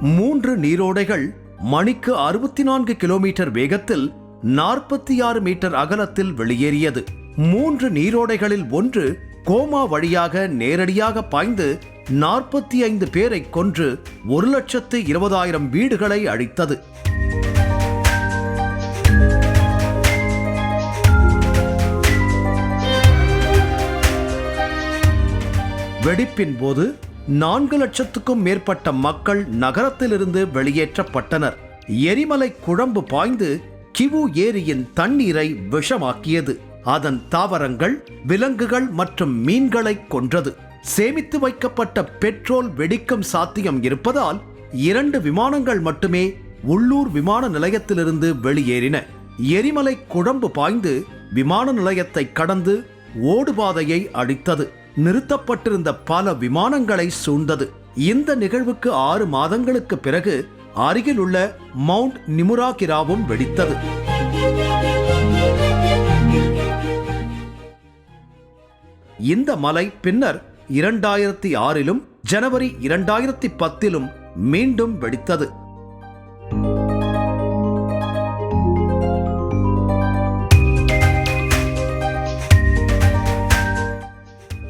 மூன்று நீரோடைகள் மணிக்கு அறுபத்தி நான்கு கிலோமீட்டர் வேகத்தில் நாற்பத்தி ஆறு மீட்டர் அகலத்தில் வெளியேறியது. மூன்று நீரோடைகளில் ஒன்று கோமா வழியாக நேரடியாக பாய்ந்து நாற்பத்தி ஐந்து பேரை கொன்று ஒரு லட்சத்து இருபதாயிரம் வீடுகளை அழித்தது. வெடிப்பின் போது நான்கு லட்சத்துக்கும் மேற்பட்ட மக்கள் நகரத்திலிருந்து வெளியேற்றப்பட்டனர். எரிமலை குழம்பு பாய்ந்து கிவு ஏரியின் தண்ணீரை விஷமாக்கியது. அதன் தாவரங்கள் விலங்குகள் மற்றும் மீன்களை கொன்றது. சேமித்து வைக்கப்பட்ட பெட்ரோல் வெடிக்கும் சாத்தியம் இருப்பதால் இரண்டு விமானங்கள் மட்டுமே உள்ளூர் விமான நிலையத்திலிருந்து வெளியேறின. எரிமலை குழம்பு பாய்ந்து விமான நிலையத்தை கடந்து ஓடுபாதையை அடித்தது. நிறுத்தப்பட்டிருந்த பல விமானங்களை சூழ்ந்தது. இந்த நிகழ்வுக்கு ஆறு மாதங்களுக்கு பிறகு அருகில் உள்ள மவுண்ட் நிமுராகிராவும் வெடித்தது. இந்த மலை பின்னர் இரண்டாயிரத்தி ஆறிலும் ஜனவரி இரண்டாயிரத்தி பத்திலும் மீண்டும் வெடித்தது.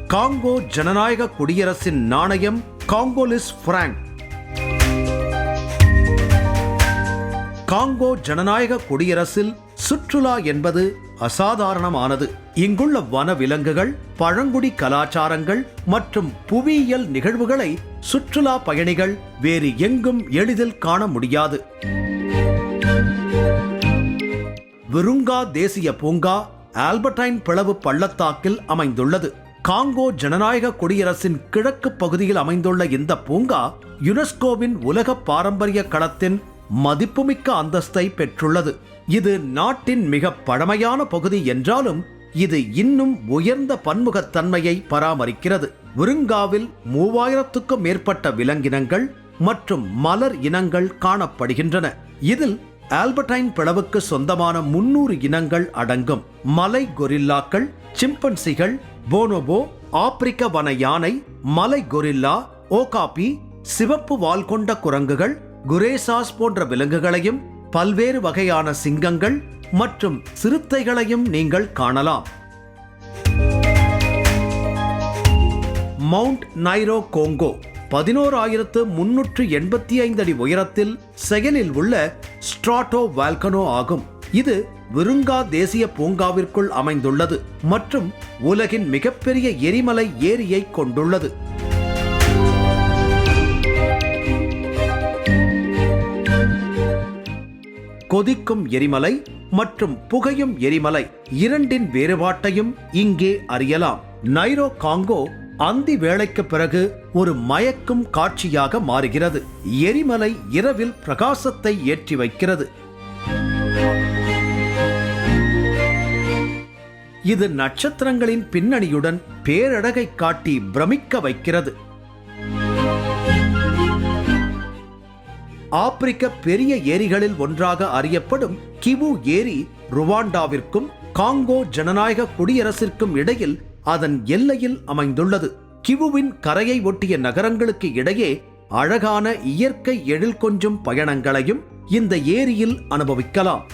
காங்கோ ஜனநாயக குடியரசின் நாணயம் காங்கோலிஸ் பிராங்க் காங்கோ ஜனநாயக குடியரசில் சுற்றுலா என்பது அசாதாரணமானது. இங்குள்ள வனவிலங்குகள் பழங்குடி கலாச்சாரங்கள் மற்றும் புவியியல் நிகழ்வுகளை சுற்றுலா பயணிகள் வேறு எங்கும் எளிதில் காண முடியாது. விருங்கா தேசிய பூங்கா ஆல்பர்டைன் பிளவு பள்ளத்தாக்கில் அமைந்துள்ளது. காங்கோ ஜனநாயக குடியரசின் கிழக்கு பகுதியில் அமைந்துள்ள இந்த பூங்கா யுனெஸ்கோவின் உலக பாரம்பரிய களத்தின் மதிப்புமிக்க அந்தஸ்தை பெற்றுள்ளது. இது நாட்டின் மிக பழமையான பகுதி என்றாலும் இது இன்னும் உயர்ந்த பன்முகத்தன்மையை பராமரிக்கிறது. விருங்காவில் மூவாயிரத்துக்கும் மேற்பட்ட விலங்கினங்கள் மற்றும் மலர் இனங்கள் காணப்படுகின்றன. இதில் ஆல்பர்டைன் பிளவுக்கு சொந்தமான முன்னூறு இனங்கள் அடங்கும். மலை கொரில்லாக்கள் சிம்பன்சிகள் போனோபோ ஆப்பிரிக்க வன யானை மலை கொரில்லா ஓகாபி சிவப்பு வால் கொண்ட குரங்குகள் குரேசாஸ் போன்ற விலங்குகளையும் பல்வேறு வகையான சிங்கங்கள் மற்றும் சிறுத்தைகளையும் நீங்கள் காணலாம். மவுண்ட் நைரோ கோங்கோ பதினோராயிரத்து முன்னூற்று எண்பத்தி ஐந்து அடி உயரத்தில் செயலில் உள்ள ஸ்ட்ராட்டோ வால்கனோ ஆகும். இது விருங்கா தேசிய பூங்காவிற்குள் அமைந்துள்ளது மற்றும் உலகின் மிகப்பெரிய எரிமலை ஏரியை கொண்டுள்ளது. கொதிக்கும் எரிமலை மற்றும் புகையும் எரிமலை இரண்டின் வேறுபாட்டையும் இங்கே அறியலாம். நைரோ காங்கோ அந்தி வேளைக்கு பிறகு ஒரு மயக்கும் காட்சியாக மாறுகிறது. எரிமலை இரவில் பிரகாசத்தை ஏற்றி வைக்கிறது. இது நட்சத்திரங்களின் பின்னணியுடன் பேரழகை காட்டி பிரமிக்க வைக்கிறது. ஆப்பிரிக்க பெரிய ஏரிகளில் ஒன்றாக அறியப்படும் கிவு ஏரி ருவாண்டாவிற்கும் காங்கோ ஜனநாயக குடியரசிற்கும் இடையில் அதன் எல்லையில் அமைந்துள்ளது. கிவுவின் கரையை ஒட்டிய நகரங்களுக்கு இடையே அழகான இயற்கை எழில் கொஞ்சும் பயணங்களையும் இந்த ஏரியில் அனுபவிக்கலாம்.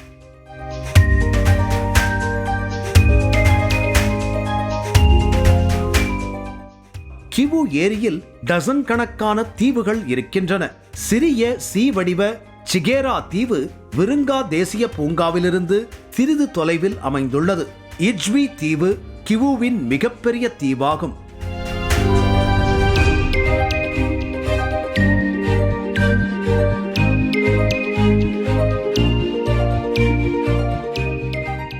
கிவு ஏரியில் டசன் கணக்கான தீவுகள் இருக்கின்றன. சிறிய சி வடிவ சிகேரா தீவு விருங்கா தேசிய பூங்காவிலிருந்து சிறிது தொலைவில் அமைந்துள்ளது. இஜ்வி தீவு கிவுவின் மிகப்பெரிய தீவாகும்.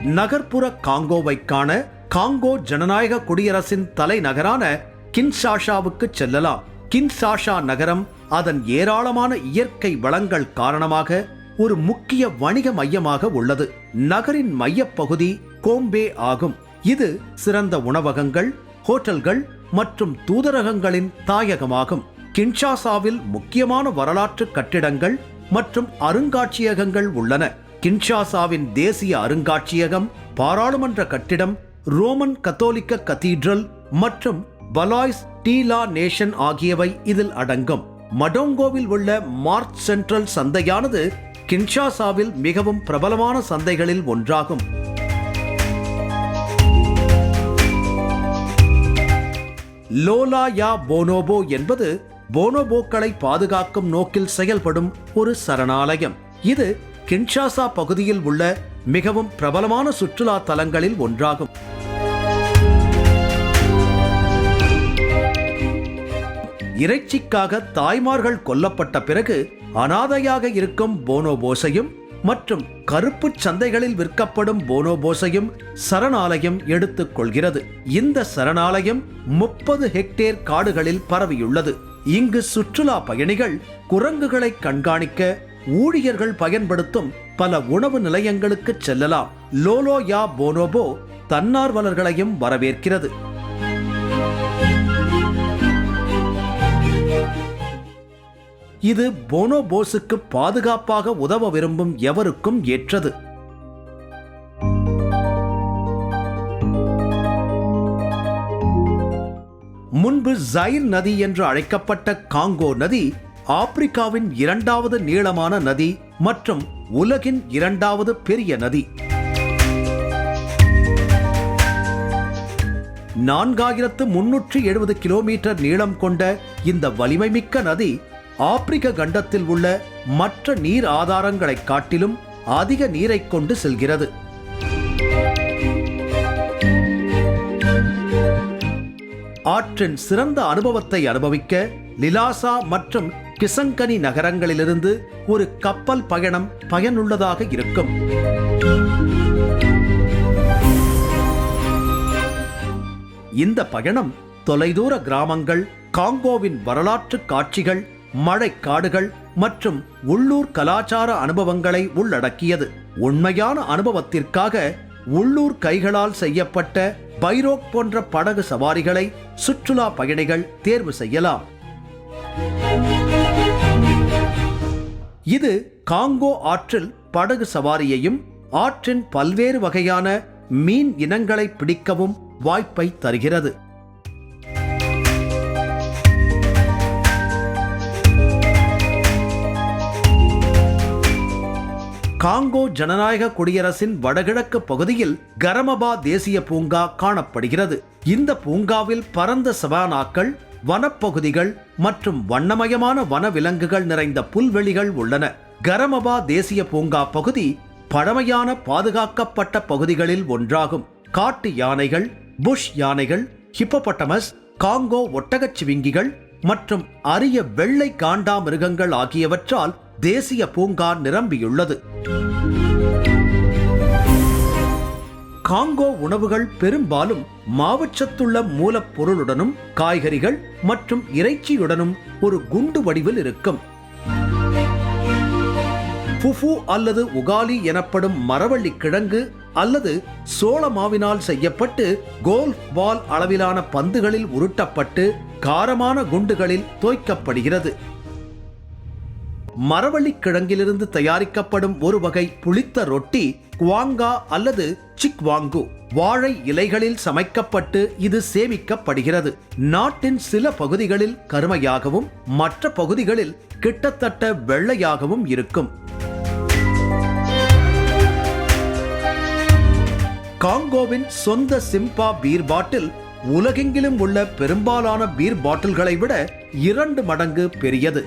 நகர்ப்புற காங்கோவை காண காங்கோ ஜனநாயக குடியரசின் தலைநகரான கின்சாஷாவுக்கு செல்லலாம். கின்ஷாஷா நகரம் அதன் ஏராளமான இயற்கை வளங்கள் காரணமாக ஒரு முக்கிய வணிக மையமாக உள்ளது. நகரின் மையப்பகுதி கோம்பே ஆகும். இது சிறந்த உணவகங்கள் ஹோட்டல்கள் மற்றும் தூதரகங்களின் தாயகமாகும். கின்ஷாசாவில் முக்கியமான வரலாற்று கட்டிடங்கள் மற்றும் அருங்காட்சியகங்கள் உள்ளன. கின்ஷாசாவின் தேசிய அருங்காட்சியகம் பாராளுமன்ற கட்டிடம் ரோமன் கத்தோலிக்க கத்தீட்ரல் மற்றும் பலாய்ஸ் டீலா நேஷன் ஆகியவை இதில் அடங்கும். மடோங்கோவில் உள்ள மார்ச் சென்ட்ரல் சந்தையானது கின்ஷாசாவில் மிகவும் பிரபலமான சந்தைகளில் ஒன்றாகும். லோலா யா போனோபோ என்பது போனோபோக்களை பாதுகாக்கும் நோக்கில் செயல்படும் ஒரு சரணாலயம். இது கின்ஷாசா பகுதியில் உள்ள மிகவும் பிரபலமான சுற்றுலா தலங்களில் ஒன்றாகும். இறைச்சிக்காக தாய்மார்கள் கொல்லப்பட்ட பிறகு அனாதையாக இருக்கும் போனோபோஸையும் மற்றும் கருப்பு சந்தைகளில் விற்கப்படும் போனோபோஸையும் சரணாலயம் எடுத்துக் கொள்கிறது. இந்த சரணாலயம் முப்பது ஹெக்டேர் காடுகளில் பரவியுள்ளது. இங்கு சுற்றுலா பயணிகள் குரங்குகளை கண்காணிக்க ஊழியர்கள் பயன்படுத்தும் பல உணவு நிலையங்களுக்கு செல்லலாம். லோலோ யா போனோபோ தன்னார்வலர்களையும் வரவேற்கிறது. இது போனோபோஸுக்கு பாதுகாப்பாக உதவ விரும்பும் எவருக்கும் ஏற்றது. முன்பு ஜைர் நதி என்று அழைக்கப்பட்ட காங்கோ நதி ஆப்பிரிக்காவின் இரண்டாவது நீளமான நதி மற்றும் உலகின் இரண்டாவது பெரிய நதி. நான்காயிரத்து முன்னூற்றி எழுபது கிலோமீட்டர் நீளம் கொண்ட இந்த வலிமைமிக்க நதி ஆப்பிரிக்க கண்டத்தில் உள்ள மற்ற நீர் ஆதாரங்களைக் காட்டிலும் அதிக நீரை கொண்டு செல்கிறது. ஆற்றின் சிறந்த அனுபவத்தை அனுபவிக்க லிலாசா மற்றும் கிசங்கனி நகரங்களிலிருந்து ஒரு கப்பல் பயணம் பயனுள்ளதாக இருக்கும். இந்த பயணம் தொலைதூர கிராமங்கள் காங்கோவின் வரலாற்று காட்சிகள் மழைக்காடுகள் மற்றும் உள்ளூர் கலாச்சார அனுபவங்களை உள்ளடக்கியது. உண்மையான அனுபவத்திற்காக உள்ளூர் கைகளால் செய்யப்பட்ட பைரோக் போன்ற படகு சவாரிகளை சுற்றுலா பயணிகள் தேர்வு செய்யலாம். இது காங்கோ ஆற்றில் படகு சவாரியையும் ஆற்றின் பல்வேறு வகையான மீன் இனங்களை பிடிக்கவும் வாய்ப்பை தருகிறது. காங்கோ ஜனநாயக குடியரசின் வடகிழக்கு பகுதியில் கரமபா தேசிய பூங்கா காணப்படுகிறது. இந்த பூங்காவில் பரந்த சவானாக்கள் வனப்பகுதிகள் மற்றும் வண்ணமயமான வனவிலங்குகள் நிறைந்த புல்வெளிகள் உள்ளன. கரமபா தேசிய பூங்கா பகுதி பழமையான பாதுகாக்கப்பட்ட பகுதிகளில் ஒன்றாகும். காட்டு யானைகள் புஷ் யானைகள் ஹிப்போபட்டமஸ் காங்கோ ஒட்டகச்சிவிங்கிகள் மற்றும் அரிய வெள்ளை காண்டா மிருகங்கள் ஆகியவற்றால் தேசிய பூங்கா நிரம்பியுள்ளது. காங்கோ உணவுகள் பெரும்பாலும் மாவுச்சத்துள்ள மூலப்பொருளுடனும் காய்கறிகள் மற்றும் இறைச்சியுடனும் ஒரு குண்டு வடிவில் இருக்கும். புஃபு அல்லது உகாலி எனப்படும் மரவள்ளி கிழங்கு அல்லது சோள மாவினால் செய்யப்பட்டு கோல்ஃப் பால் அளவிலான பந்துகளில் உருட்டப்பட்டு காரமான குண்டுகளில் தோய்க்கப்படுகிறது. மரவள்ளிக் கிழங்கிலிருந்து தயாரிக்கப்படும் ஒரு வகை புளித்த ரொட்டி குவாங்கா அல்லது சிக்வாங்கு. வாழை இலைகளில் சமைக்கப்பட்டு இது சேமிக்கப்படுகிறது. நாட்டின் சில பகுதிகளில் கருமையாகவும் மற்ற பகுதிகளில் கிட்டத்தட்ட வெள்ளையாகவும் இருக்கும். காங்கோவின் சொந்த சிம்பா பீர் பாட்டில் உலகெங்கிலும் உள்ள பெரும்பாலான பீர் பாட்டில்களை விட இரண்டு மடங்கு பெரியது.